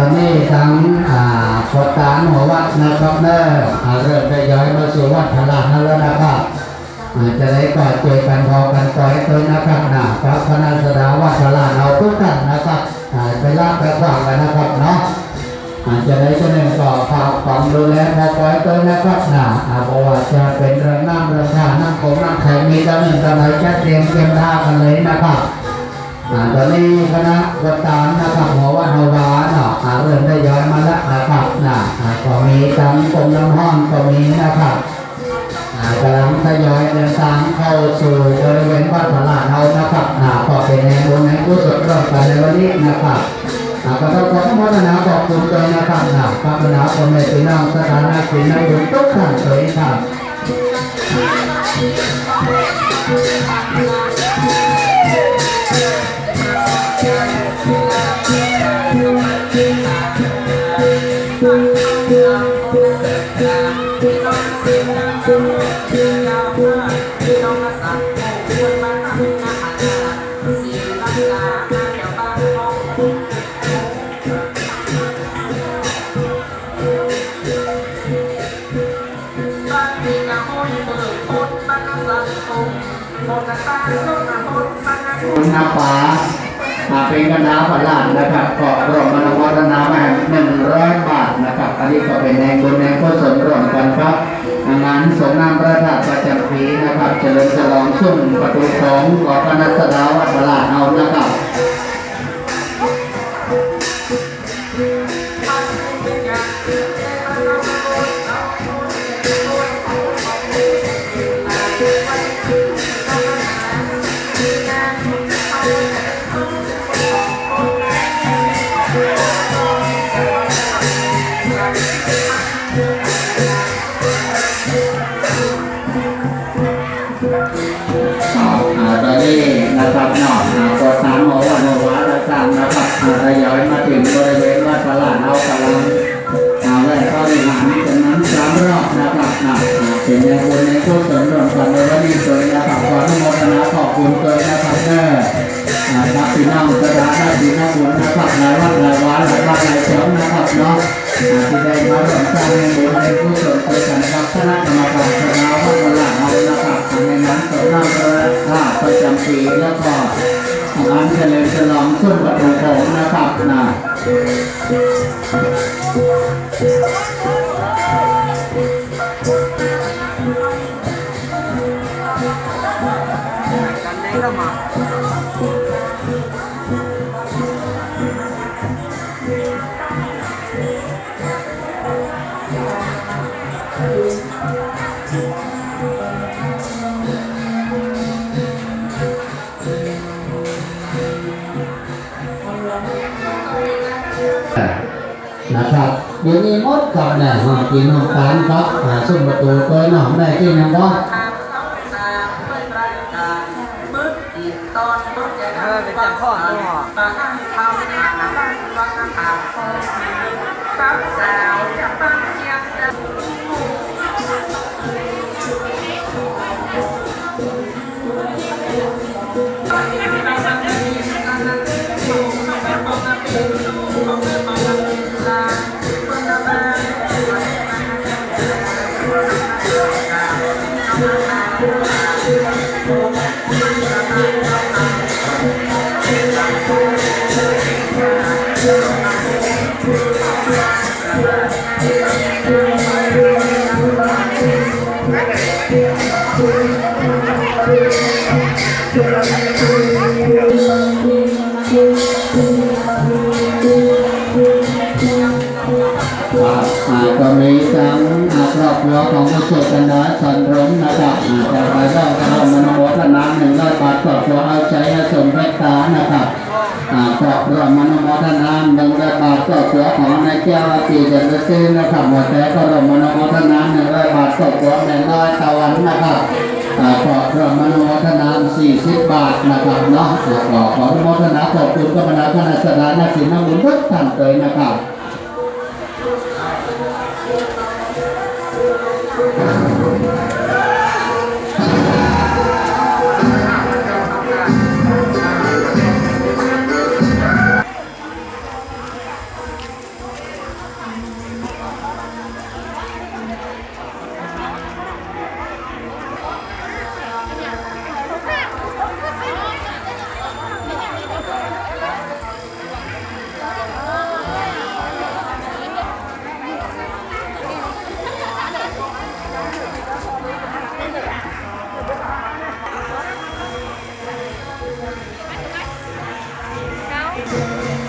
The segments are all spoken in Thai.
ตอนนี้ทั้งอ่าโคตานหัววัดนะครับเนออ่าเริ่มได้ย้อยมาสู่วัดพลานะแล้วนะครับอาจจะได้ก่อเจอกันพอกันก่อยตัวนะครับนะพระพนัสดาวัดพลานเอาทุกท่านนะครับไปลาบไปขวางกันนะครับเนาะอาจจะได้เสนอต่อฝากความดูแลพอก่อยตัวนะครับนะอาเพราะว่าจะเป็นเรื่องน้ำเรื่องท่าน้ำของน้ำแข็งมีตำหนึ่งตำไหนจะเตรียมเตรียมท่ากันเลยนะครับตอนนี้คณะกรรมการนะครับหัววันหัววา อ่าเริ่มได้ย้อยมาแล้วนะครับนะอ่าก็มีทั้งกรมน้ำห้องก็มีนะครับอ่ากำลังทยอยเดินทางเข้าสู่บริเวณวัดพระลานเฮานะครับนะก็เป็นในบุญในกุศลร่วมกันในวันนี้นะครับอาก็ต้องขออนุโมทนาขอบคุณด้วยนะครับนะพระบรรดาพ่อแม่พี่น้องสถานะสินในบุญทุกท่านเลยครับ คุณนาฟ้าอาเป็นกระดาษประหลาดนะครับก็รวมมนวัฒนามาหนึ่งร้อยบาทนะครับอันนี้ก็เป็นแรงบุญแรงกุศลร่วมกันครับงานสงนามพระธาตุประจำปีนะครับเฉลิมฉลองสุ่มประตูของกอพนัสดาวัดประหลาดเอานะครับ คุณเลยนะครับเด้ออ่าครับพี่น้องสถานะพี่น้องบุญนะครับหลายวัดหลายวาหลายบ้านหลายเช้านะครับเนาะที่ได้มาร่วมสร้างในบุญในกุศลไปกันนะครับคณะกรรมการสถาวัดประหลาดเอานะครับในนั้นสำนักพระประจำปีแล้วก็งานเฉลิมฉลองขึ้นประตูโขงนะครับนะ นะครับเดี๋ยวนี้มดกับเนี่ยห้องกินห้องทานครับหาซุ่มประตูตัวหนอมได้ที่นั่นก็เออเป็นจังพ่อตัว อ่ อ่าครอบครัวของผู้ช่วยกันนะสันรงนะครับอ่าจะไปร่วมกันมโนโมทนาหนึ่งร้อยบาทครอบครัวเอาใจให้สมเมตตานะครับอ่าครอตัวมโนโมทนาหนึ่งร้อยบาทครอบครัวของนายแก้วตีเดชซื้อนะครับหมดแต่ก็รวมมโนโมทนาหนึ่งร้อยบาทครอบครัวแม่น้อยตะวันนะครับอ่าครอตัวมโนโมทนาสี่สิบบาทนะครับเนาะแล้วก็ขออนุโมทนาขอบคุณกับบรรดาคณะสถานนักศิลป์บุญทุกท่านเลยนะครับ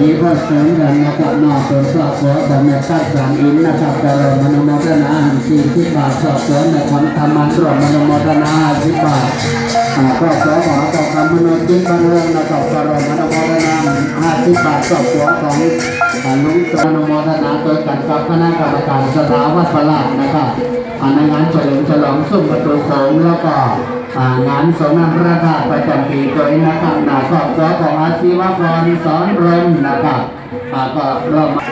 นี้ก็เสริมกันนะครับนอกส่วนสอบสวนของแม่ตั้งสามอินนะครับจะรอมโนโมทนาหันสี่สิบบาทสอบสวนในความธรรมันรวมมโนโมทนาห้าสิบบาทอ่าก็สอหอต่อคำมโนจิตบังเริงนะครับจะรอมโนโมทนาห้าสิบบาทสอบสวนของลุงมโนโมทนาโดยกันกับคณะกรรมการสถาวัดประหลาดนะครับอ่าในงานเฉลิมฉลองสุ่มประตูโขงแล้วก็ อ่างานสงน้ำพระธาตุประจำปีโดยนะครับนาครอบครัวของอาชีวกรสอนรมนะครับอาก็เริ่มา